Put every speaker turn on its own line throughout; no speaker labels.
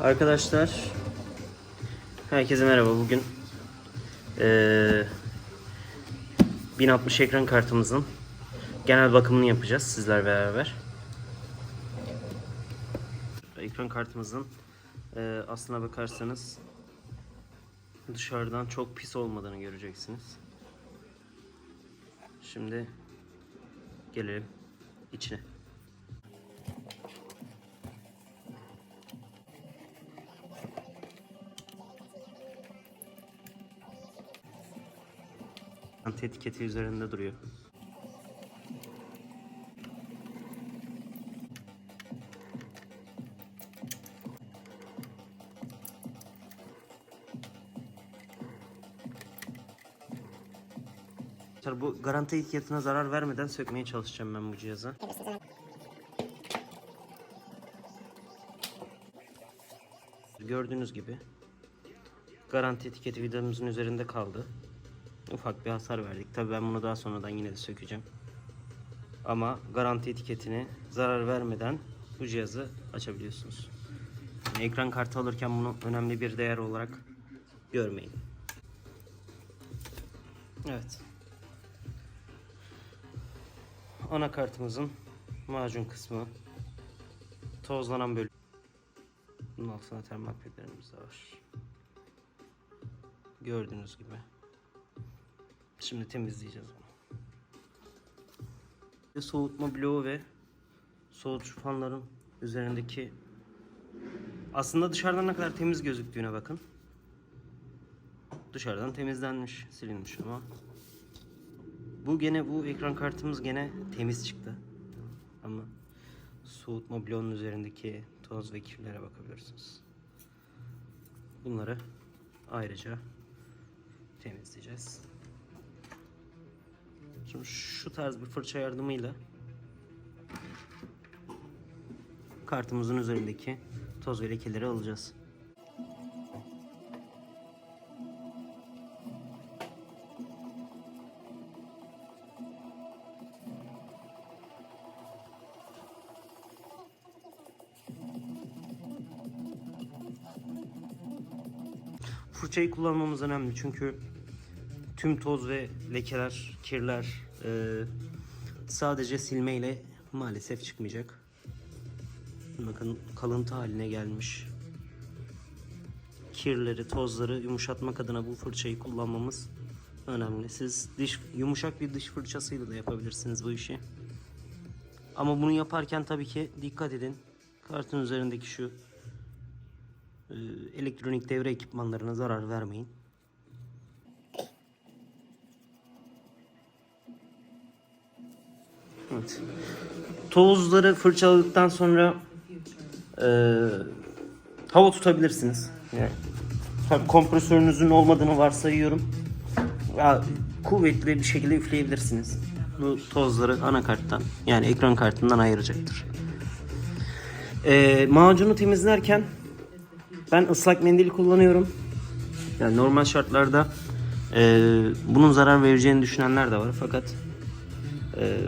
Arkadaşlar herkese merhaba bugün eee 1060 ekran kartımızın genel bakımını yapacağız sizler beraber. Ekran kartımızın eee aslına bakarsanız dışarıdan çok pis olmadığını göreceksiniz. Şimdi gelelim içine. Etiketi üzerinde duruyor. Bu garanti etiketine zarar vermeden sökmeye çalışacağım ben bu cihazı. Gördüğünüz gibi garanti etiketi vidamızın üzerinde kaldı. Ufak bir hasar verdik. Tabii ben bunu daha sonradan yine de sökeceğim. Ama garanti etiketini zarar vermeden bu cihazı açabiliyorsunuz. Yani ekran kartı alırken bunu önemli bir değer olarak görmeyin. Evet. Anakartımızın macun kısmı tozlanan bölüm. Bunun altında termal pedlerimiz de var. Gördüğünüz gibi. Şimdi temizleyeceğiz. Ve Soğutma bloğu ve soğutucu fanların üzerindeki aslında dışarıdan ne kadar temiz gözüktüğüne bakın. Dışarıdan temizlenmiş, silinmiş ama bu gene bu ekran kartımız gene temiz çıktı. Ama soğutma bloğunun üzerindeki toz ve kirlere bakabilirsiniz. Bunları ayrıca temizleyeceğiz. Şimdi şu tarz bir fırça yardımıyla kartımızın üzerindeki toz ve lekeleri alacağız. Fırçayı kullanmamız önemli çünkü tüm toz ve lekeler, kirler e, sadece silmeyle maalesef çıkmayacak. Bakın kalıntı haline gelmiş. Kirleri, tozları yumuşatmak adına bu fırçayı kullanmamız önemli. Siz diş yumuşak bir diş fırçasıyla da yapabilirsiniz bu işi. Ama bunu yaparken tabii ki dikkat edin. Kartın üzerindeki şu e, elektronik devre ekipmanlarına zarar vermeyin. Evet. Tozları fırçaladıktan sonra e, hava tutabilirsiniz. Yani, tabii kompresörünüzün olmadığını varsayıyorum. Ya, kuvvetli bir şekilde üfleyebilirsiniz. Bu tozları anakarttan yani ekran kartından ayıracaktır. E, macunu temizlerken ben ıslak mendil kullanıyorum. Yani normal şartlarda e, bunun zarar vereceğini düşünenler de var fakat e,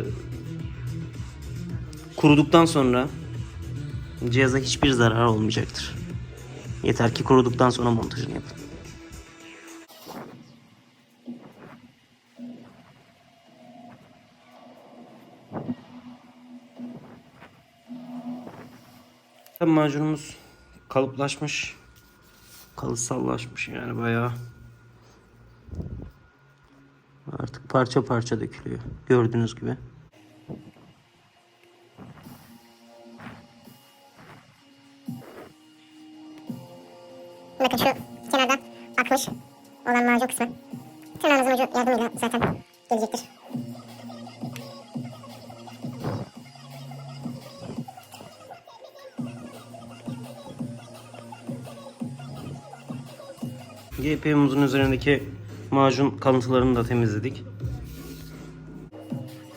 kuruduktan sonra cihaza hiçbir zarar olmayacaktır. Yeter ki kuruduktan sonra montajını yapın. Macunumuz kalıplaşmış. Kalıtsallaşmış yani bayağı. Artık parça parça dökülüyor. Gördüğünüz gibi.
Olan macun kısmı. Tırnağınızın ucu yardımıyla zaten gelecektir.
GPU'muzun üzerindeki macun kalıntılarını da temizledik.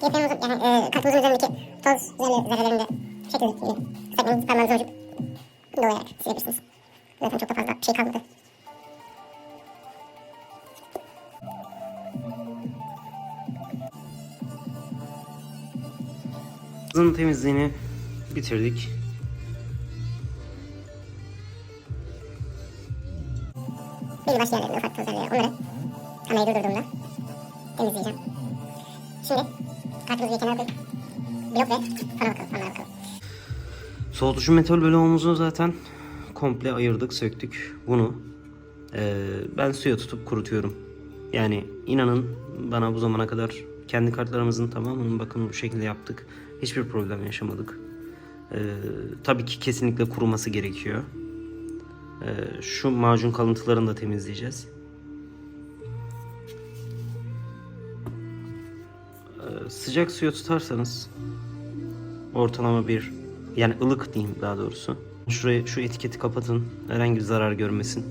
GPU'muzun yani e, kartımızın üzerindeki toz zerre, zerrelerini de şekilde e, ıslak parmağınızın ucu dolayarak silebilirsiniz. Zaten çok da fazla şey kalmadı.
Hızın temizliğini bitirdik.
belli başlı yerlerinde ufak toz yerleri onları kamerayı durdurduğumda temizleyeceğim. Şimdi kartımızı bir kenara koyup blok ve fana bakalım. Fanlara bakalım.
Soğutucu metal bloğumuzu zaten komple ayırdık, söktük. Bunu eee, ben suya tutup kurutuyorum. Yani inanın bana bu zamana kadar kendi kartlarımızın tamamının bakımını bu şekilde yaptık. Hiçbir problem yaşamadık. Eee, tabii ki kesinlikle kuruması gerekiyor. Eee, şu macun kalıntılarını da temizleyeceğiz. Eee, sıcak suya tutarsanız ortalama bir yani ılık diyeyim daha doğrusu. Şuraya şu etiketi kapatın. Herhangi bir zarar görmesin.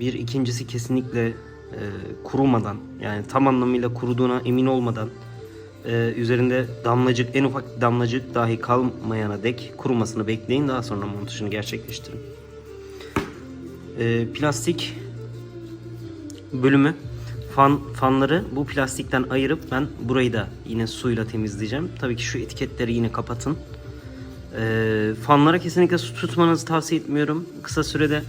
Bir ikincisi kesinlikle e, kurumadan yani tam anlamıyla kuruduğuna emin olmadan e, üzerinde damlacık en ufak damlacık dahi kalmayana dek kurumasını bekleyin daha sonra montajını gerçekleştirin. E, plastik bölümü fan fanları bu plastikten ayırıp ben burayı da yine suyla temizleyeceğim. Tabii ki şu etiketleri yine kapatın. Ee, fanlara kesinlikle su tutmanızı tavsiye etmiyorum. Kısa sürede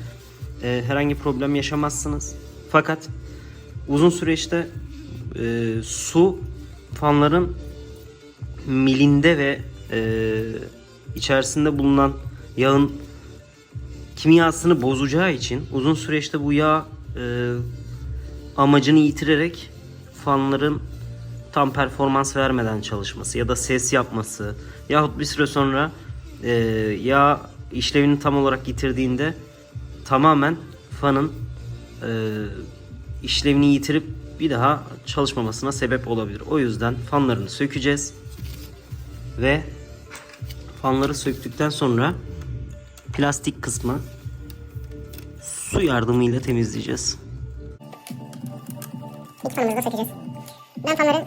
e, herhangi problem yaşamazsınız. Fakat uzun süreçte e, su fanların milinde ve e, içerisinde bulunan yağın kimyasını bozacağı için uzun süreçte bu yağ e, amacını yitirerek fanların tam performans vermeden çalışması ya da ses yapması yahut bir süre sonra e, yağ işlevini tam olarak yitirdiğinde tamamen fanın e, işlevini yitirip bir daha çalışmamasına sebep olabilir. O yüzden fanlarını sökeceğiz ve fanları söktükten sonra plastik kısmı su yardımıyla temizleyeceğiz.
İlk fanımızı da sökeceğiz. Ben fanları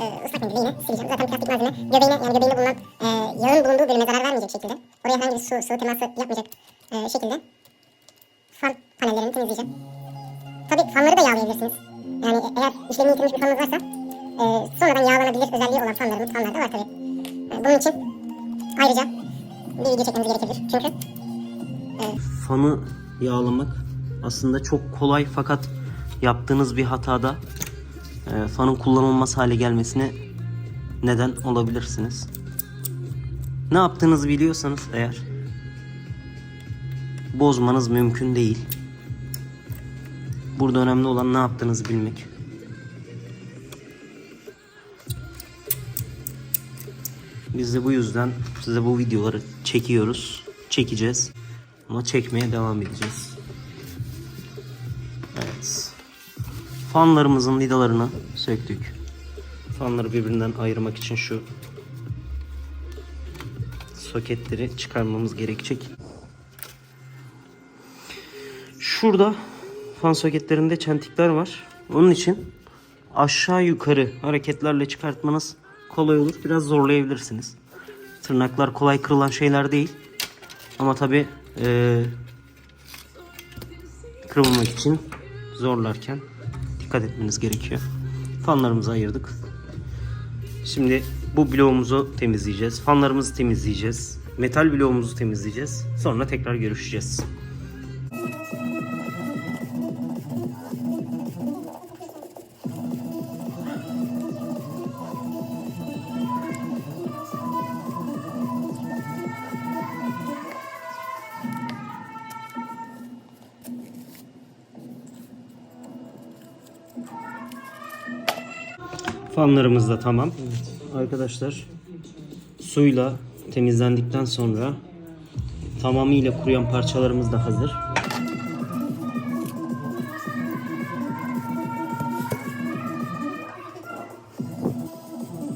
e, ıslak mendille yine sileceğim. Zaten plastik malzeme göbeğine yani göbeğinde bulunan e, yağın bulunduğu bölüme zarar vermeyecek şekilde. Oraya herhangi bir su, sıvı teması yapmayacak e, şekilde fan panellerini temizleyeceğim. Tabi fanları da yağlayabilirsiniz. Yani eğer işlemi yitirmiş bir fanınız varsa e, sonradan yağlanabilir özelliği olan fanlarımız fanlarda var tabi. E, bunun için ayrıca bir video çekmemiz gerekebilir. Çünkü
fanı yağlamak aslında çok kolay fakat yaptığınız bir hatada e, fanın kullanılmaz hale gelmesine neden olabilirsiniz. Ne yaptığınızı biliyorsanız eğer bozmanız mümkün değil. Burada önemli olan ne yaptığınızı bilmek. Biz de bu yüzden size bu videoları çekiyoruz, çekeceğiz. Ama çekmeye devam edeceğiz. Evet. Fanlarımızın vidalarını söktük. Fanları birbirinden ayırmak için şu soketleri çıkarmamız gerekecek. Şurada fan soketlerinde çentikler var. Onun için aşağı yukarı hareketlerle çıkartmanız kolay olur. Biraz zorlayabilirsiniz. Tırnaklar kolay kırılan şeyler değil. Ama tabi kırılmak için zorlarken dikkat etmeniz gerekiyor. Fanlarımızı ayırdık. Şimdi bu bloğumuzu temizleyeceğiz. Fanlarımızı temizleyeceğiz. Metal bloğumuzu temizleyeceğiz. Sonra tekrar görüşeceğiz. Fanlarımız da tamam. Arkadaşlar suyla temizlendikten sonra tamamıyla kuruyan parçalarımız da hazır.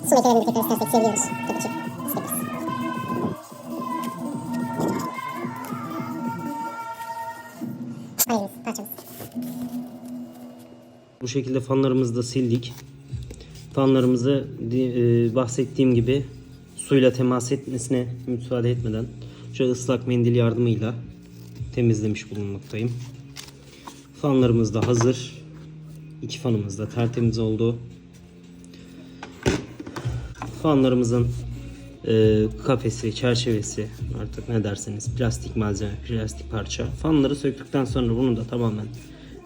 su lekelerini tekrar istersek seviyoruz. Tabii ki isteriz. Panelimiz, parçamız.
Bu şekilde fanlarımızı da sildik. Fanlarımızı e, bahsettiğim gibi suyla temas etmesine müsaade etmeden şu ıslak mendil yardımıyla temizlemiş bulunmaktayım. Fanlarımız da hazır. İki fanımız da tertemiz oldu. Fanlarımızın e, kafesi, çerçevesi artık ne derseniz plastik malzeme, plastik parça. Fanları söktükten sonra bunu da tamamen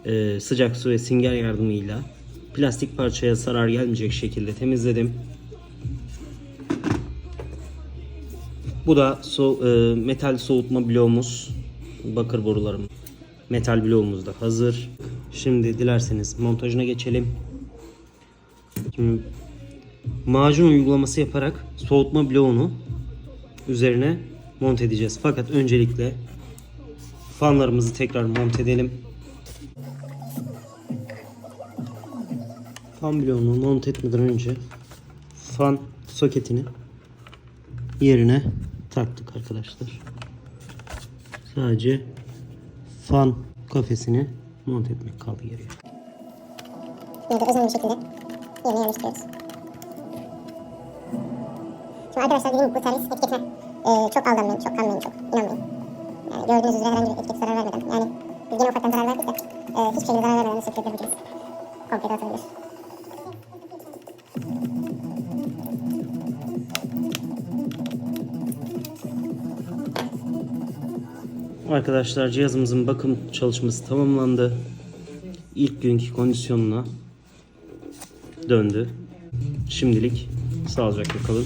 e, sıcak su ve sünger yardımıyla plastik parçaya zarar gelmeyecek şekilde temizledim. Bu da so- e, metal soğutma bloğumuz. Bakır borularım. Metal bloğumuz da hazır. Şimdi dilerseniz montajına geçelim. Şimdi macun uygulaması yaparak soğutma bloğunu üzerine monte edeceğiz. Fakat öncelikle fanlarımızı tekrar monte edelim. Fan bloğunu monte etmeden önce fan soketini yerine taktık arkadaşlar. Sadece fan kafesini monte etmek kaldı geriye.
De özenli şekilde yerine yerleştiriyoruz. Şimdi arkadaşlar dediğim bu servis etiketine e, çok aldanmayın, çok kanmayın, çok inanmayın. Yani gördüğünüz üzere herhangi bir etiket zarar vermeden, yani biz gene ufaktan zarar verdik de e, hiçbir şekilde zarar vermeden de sökülebiliriz. Komple dağıtılabilir.
Arkadaşlar cihazımızın bakım çalışması tamamlandı. İlk günkü kondisyonuna döndü. Şimdilik sağlıcakla kalın.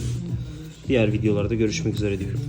Diğer videolarda görüşmek üzere diyorum.